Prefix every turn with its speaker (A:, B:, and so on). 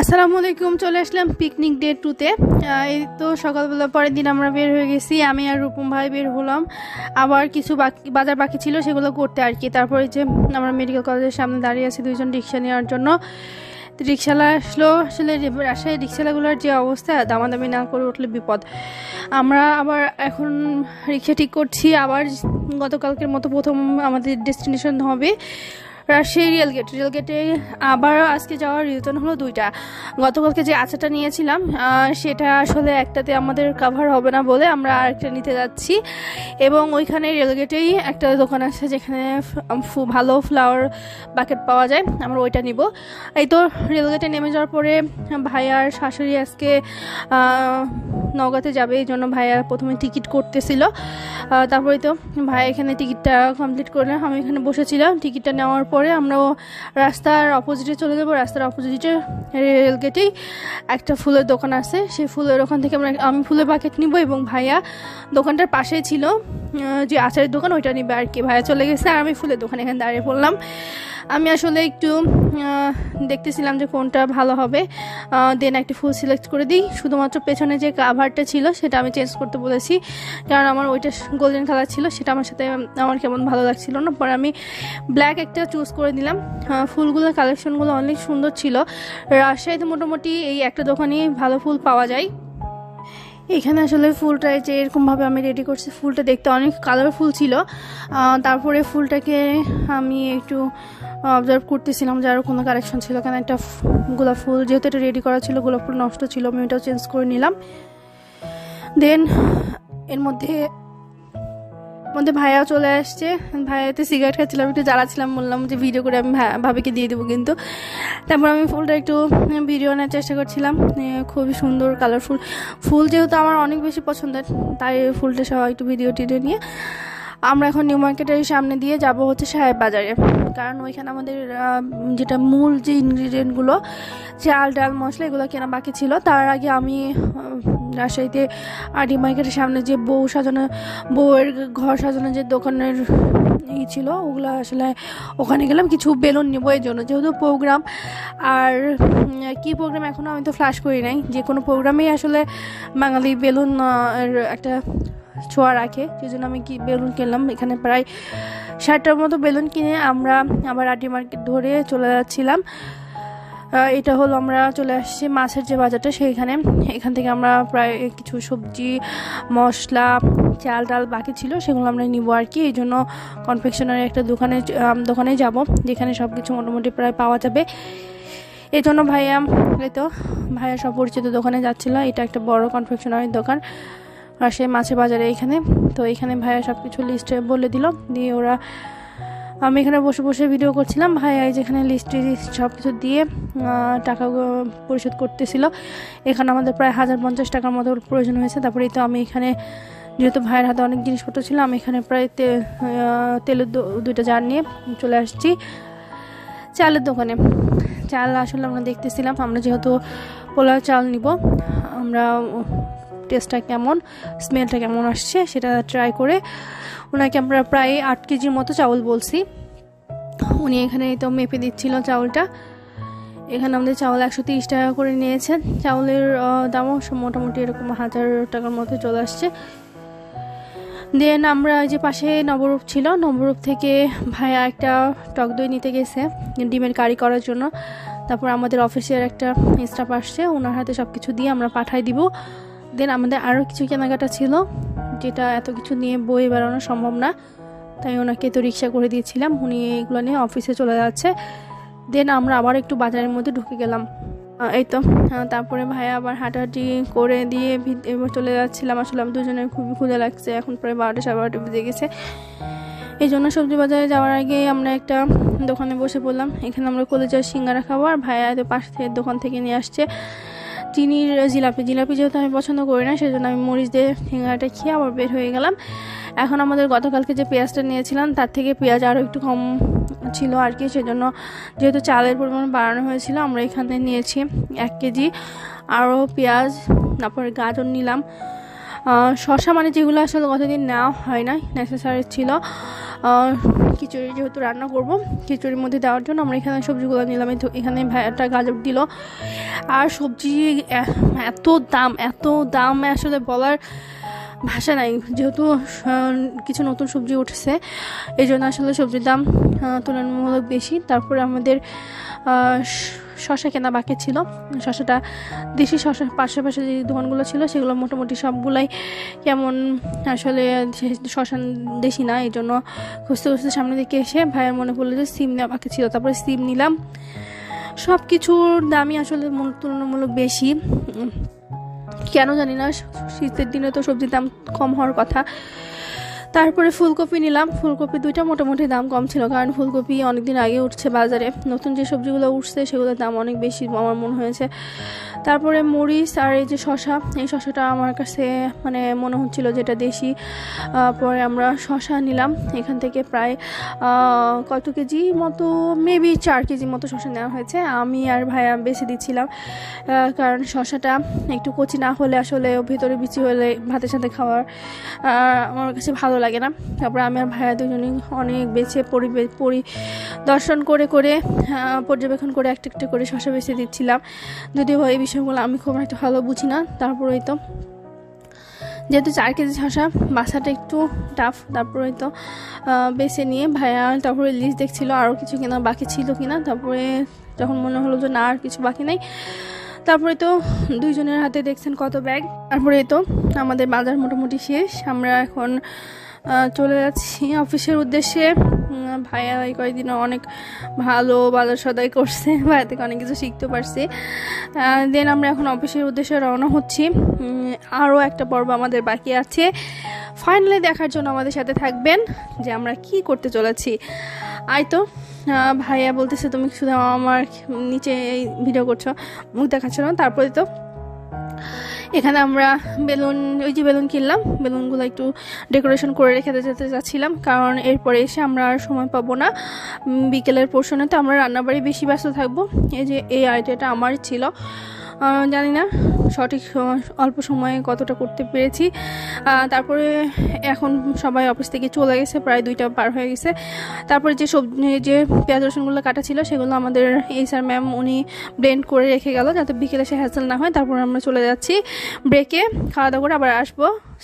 A: আসসালামু আলাইকুম চলে আসলাম পিকনিক ডে টুতে এই তো সকালবেলা পরের দিন আমরা বের হয়ে গেছি। আমি আর রূপম ভাই বের হলাম। আবার কিছু বাকি, বাজার বাকি ছিল, সেগুলো করতে আর কি। তারপরে যে আমরা মেডিকেল কলেজের সামনে দাঁড়িয়ে আছি দুইজন রিক্সা নেওয়ার জন্য। রিক্সালা আসলো, আসলে রাজশাহী রিক্সালাগুলোর যে অবস্থা, দামাদামি না করে উঠলে বিপদ। আমরা আবার এখন রিক্সা ঠিক করছি। আবার গতকালকের মতো প্রথম আমাদের ডেস্টিনেশন হবে। রাজশাহী রেলগেট রেলগেটে আবার আজকে যাওয়ার রিজন হলো দুইটা। গতকালকে যে আচাটা নিয়েছিলাম সেটা আসলে একটাতে আমাদের কাভার হবে না বলে আমরা আরেকটা নিতে যাচ্ছি। এবং ওইখানে রেলগেটেই একটা দোকান আছে যেখানে ভালো ফ্লাওয়ার বাকেট পাওয়া যায়। আমরা ওইটা নিব। এই তো রেলগেটে নেমে যাওয়ার পরে ভাইয়ার শাশুড়ি আজকে আহ, নওগাঁতে যাবে এই জন্য ভাইয়া প্রথমে টিকিট করতেছিল। তারপরে তো ভাই এখানে টিকিটটা কমপ্লিট করলে আমি এখানে বসেছিলাম। টিকিটটা নেওয়ার পরে আমরাও রাস্তার অপোজিটে চলে যাব। রাস্তার অপোজিটে রেলগেটেই একটা ফুলের দোকান আছে। সেই ফুলের ওখান থেকে আমরা আমি ফুলের বাকেট নিব এবং ভাইয়া দোকানটার পাশেই ছিল যে আচারের দোকান, ওইটা নিবে আর কি। ভাইয়া চলে গেছে, আর আমি ফুলের দোকান এখানে দাঁড়িয়ে পড়লাম। আমি আসলে একটু দেখতেছিলাম যে কোনটা ভালো হবে। দেন একটা ফুল সিলেক্ট করে দিই। শুধুমাত্র পেছনে যে কাভারটা ছিল, সেটা আমি চেঞ্জ করতে বলেছি। কারণ আমার ওইটা গোল্ডেন কালার ছিল, সেটা আমার সাথে, আমার কেমন ভালো লাগছিল না। পরে আমি ব্ল্যাক একটা চুজ করে দিলাম ফুলগুলোর কালেকশনগুলো অনেক সুন্দর ছিল। রাজশাহীতে মোটামুটি এই একটা দোকানেই ভালো ফুল পাওয়া যায়। এখানে আসলে ফুলটা যে এরকমভাবে আমি রেডি করছি। ফুলটা দেখতে অনেক কালারফুল ছিল। তারপরে ফুলটাকে আমি একটু অবজার্ভ করতেছিলাম যে আরও কোনো কালেকশন ছিল কেন। একটা গোলাপ ফুল যেহেতু এটা রেডি করা ছিল, গোলাপ ফুল নষ্ট ছিল, আমি ওটাও চেঞ্জ করে নিলাম। দেন এর মধ্যে মধ্যে ভাইয়াও চলে আসছে। ভাইয়াতে সিগারেট খাচ্ছিলাম, একটু জ্বালাচ্ছিলাম, বললাম যে ভিডিও করে আমি ভাবিকে দিয়ে দেবো কিন্তু। তারপর আমি ফুলটা একটু ভিডিও নেওয়ার চেষ্টা করছিলাম। খুবই সুন্দর কালারফুল ফুল যেহেতু আমার অনেক বেশি পছন্দের, তাই ফুলটা সহ একটু ভিডিও টিডিও নিয়ে আমরা এখন নিউ মার্কেটের সামনে দিয়ে যাব হচ্ছে সাহেব বাজারে। কারণ ওইখানে আমাদের যেটা মূল যে ইনগ্রিডিয়েন্টগুলো চাল ডাল মশলা, এগুলো কেনা বাকি ছিল। তার আগে আমি রাজশাহীতে আরডি মার্কেটের সামনে যে বউ সাজানো, বউয়ের ঘর সাজানো যে দোকানের ই ছিল, ওগুলো আসলে ওখানে গেলাম। কিছু বেলুন নেব এর জন্য। যেহেতু প্রোগ্রাম আর কি প্রোগ্রাম এখনও আমি তো ফ্ল্যাশ করি নাই। যে কোনো প্রোগ্রামেই আসলে বাঙালি বেলুন একটা ছোঁয়া রাখে। সেই জন্য আমি কি বেলুন কিনলাম? এখানে প্রায় ষাটটার মতো বেলুন কিনে আমরা আবার আটি মার্কেট ধরে চলে যাচ্ছিলাম। এটা হলো আমরা চলে আসছি মাছের যে বাজারটা, সেইখানে। এখান থেকে আমরা প্রায় কিছু সবজি, মশলা, চাল ডাল বাকি ছিল, সেগুলো আমরা নিব আর কি। এই জন্য কনফেকশনারি একটা দোকানে দোকানে যাব, যেখানে সব কিছু মোটামুটি প্রায় পাওয়া যাবে। এই জন্য ভাইয়া, এই তো, ভাইয়া সব পরিচিত দোকানে যাচ্ছিল। এটা একটা বড় কনফেকশনারির দোকান। সেই মাছের বাজারে এখানে। তো এখানে ভাইয়া সব কিছু লিস্টে বলে দিল। দিয়ে ওরা, আমি এখানে বসে বসে ভিডিও করছিলাম। ভাইয়া যেখানে লিস্টে সব কিছু দিয়ে টাকা পরিশোধ করতেছিল। এখানে আমাদের প্রায় হাজার পঞ্চাশ টাকার মতো প্রয়োজন হয়েছে। তারপরে এই তো আমি এখানে, যেহেতু ভাইয়ের হাতে অনেক জিনিসপত্র ছিল, আমি এখানে প্রায় তেলের দুইটা জার নিয়ে চলে আসছি চালের দোকানে। চাল আসলে আমরা দেখতেছিলাম, আমরা যেহেতু পোলাও চাল নিব, আমরা টেস্টটা কেমন স্মেলটা কেমন আসছে সেটা ট্রাই করে ওনাকে আমরা প্রায় আট কেজির মতো চাউল বলছি। উনি এখানে তো মেপে দিচ্ছিল চাউলটা। এখানে আমাদের চাউল একশো তিরিশ টাকা করে নিয়েছেন। চাউলের দামও মোটামুটি এরকম হাজার টাকার মতো চলে আসছে। দেন আমরা যে পাশে নবরূপ ছিল, নবরূপ থেকে ভাইয়া একটা টক দই নিতে গেছে, ডিমের কারি করার জন্য। তারপর আমাদের অফিসের একটা স্টাফ আসছে, ওনার হাতে সব কিছু দিয়ে আমরা পাঠাই দিব। দেন আমাদের আরও কিছু কেনাকাটা ছিল, যেটা এত কিছু নিয়ে বয়ে বেড়ানো সম্ভব না, তাই ওনাকে তো রিক্সা করে দিয়েছিলাম, উনি এগুলো নিয়ে অফিসে চলে যাচ্ছে। দেন আমরা আবার একটু বাজারের মধ্যে ঢুকে গেলাম। এই তো তারপরে ভাইয়া আবার হাঁটাহাঁটি করে দিয়ে এবার চলে যাচ্ছিলাম। আসলে আমি দুজনের খুবই ক্ষুদে লাগছে, এখন প্রায় বারোটা সাড়ে বারোটা বেজে গেছে। এই জন্য সবজি বাজারে যাওয়ার আগে আমরা একটা দোকানে বসে পড়লাম। এখানে আমরা কলেজের সিঙ্গারা খাব, আর ভাইয়া তো পাশ থেকে দোকান থেকে নিয়ে আসছে। চিনির জিলাপি জিলাপি যেহেতু আমি পছন্দ করি না, সেজন্য আমি মরিচ দিয়ে সিঙ্গারাটা খেয়ে আবার বের হয়ে গেলাম। এখন আমাদের গতকালকে যে পেঁয়াজটা নিয়েছিলাম, তার থেকে পেঁয়াজ আরও একটু কম ছিল আর কি, সেজন্য যেহেতু চালের পরিমাণ বাড়ানো হয়েছিল, আমরা এখানে নিয়েছি এক কেজি। আরও পেঁয়াজ, তারপরে গাজর নিলাম। শসা মানে যেগুলো আসলে কতদিন নেওয়া হয় না নেসেসারি ছিল। খিচুড়ি যেহেতু রান্না করব, খিচুড়ির মধ্যে দেওয়ার জন্য আমরা এখানে সবজিগুলো নিলাম। এখানে একটা গাজর দিল। আর সবজি এত দাম এত দাম আসলে বলার ভাষা নাই। যেহেতু কিছু নতুন সবজি উঠেছে এই জন্য আসলে সবজির দাম তুলনামূলক বেশি। তারপরে আমাদের শশা কেনা বাকি ছিল। শশাটা দেশি শশা পাশে পাশে যে দোকানগুলো ছিল, সেগুলো মোটামুটি সবগুলাই কেমন আসলে শশা দেশি না, এই জন্য খুঁজতে খুঁজতে সামনে দিকে এসে ভাইয়ের মনে পড়ল যে সিম নেওয়া বাকি ছিল। তারপরে সিম নিলাম। সব কিছুর দামই আসলে মূল- তুলনামূলক বেশি। কেন জানি না, শীতের দিনে তো সবজির দাম কম হওয়ার কথা। তারপরে ফুলকপি নিলাম। ফুলকপি দুইটা মোটামুটি দাম কম ছিল, কারণ ফুলকপি অনেকদিন আগে উঠছে বাজারে। নতুন যে সবজিগুলো উঠছে, সেগুলোর দাম অনেক বেশি আমার মনে হয়েছে। তারপরে মরিচ আর এই যে শশা এই শশাটা আমার কাছে মানে মনে হচ্ছিল যেটা দেশি। পরে আমরা শশা নিলাম। এখান থেকে প্রায় কত কেজি মতো মেবি চার কেজি মতো শশা নেওয়া হয়েছে। আমি আর ভাইয়া বেছে দিচ্ছিলাম। কারণ শশাটা একটু কচি না হলে আসলে ভেতরে বিচি হলে ভাতের সাথে খাওয়ার আমার কাছে ভালো লাগে না। তারপরে আমি আর ভাইয়া দুজনেই অনেক বেছে পরিদর্শন করে করে পর্যবেক্ষণ করে একটা একটা করে শশা বেছে দিচ্ছিলাম। যদিও এই বিষয়গুলো আমি খুব একটা ভালো বুঝি না তারপরেই তো যেহেতু চার কেজি শশা, বাসাটা একটু টাফ তারপরে তো বেছে নিয়ে ভাইয়া তারপরে লিস্ট দেখছিল আরও কিছু কেনা বাকি ছিল কিনা, তারপরে যখন মনে হলো যে না, আর কিছু বাকি নেই, তারপরে তো দুইজনের হাতে দেখছেন কত ব্যাগ তারপরে তো আমাদের বাজার মোটামুটি শেষ, আমরা এখন চলে যাচ্ছি অফিসের উদ্দেশ্যে। ভাইয়া এই কয়েকদিন অনেক ভালো বাজার সদাই করছে, ভাইয়া থেকে অনেক কিছু শিখতে পারছি। দেন আমরা এখন অফিসের উদ্দেশ্যে রওনা হচ্ছি। আরও একটা পর্ব আমাদের বাকি আছে। ফাইনালি দেখার জন্য আমাদের সাথে থাকবেন যে আমরা কি করতে চলেছি। আই তো ভাইয়া বলতেছে, তুমি শুধু আমার নিচে এই ভিডিও করছ, মুখ দেখাচ্ছ না তারপরে তো এখানে আমরা বেলুন, ওই যে বেলুন কিনলাম। বেলুনগুলো একটু ডেকোরেশন করে রেখে যেতে চাচ্ছিলাম কারণ এরপরে এসে আমরা আর সময় পাবো না। বিকেলের পোর্শনে তো আমরা রান্নাবাড়ি বেশি ব্যস্ত থাকব। এই যে এই আইডিয়াটা আমার ছিল। জানি না, সঠিক অল্প সময়ে কতটা করতে পেরেছি। তারপরে এখন সবাই অফিস থেকে চলে গেছে, প্রায় দুইটা পার হয়ে গেছে। তারপরে যে সবজি যে পেঁয়াজ রসুনগুলো কাটা ছিল, সেগুলো আমাদের এই স্যার ম্যাম, উনি ব্লেন্ড করে রেখে গেল, যাতে বিকেলে সে হ্যাসেল না হয়। তারপর আমরা চলে যাচ্ছি ব্রেকে খাওয়া দাওয়া করে আবার আসব।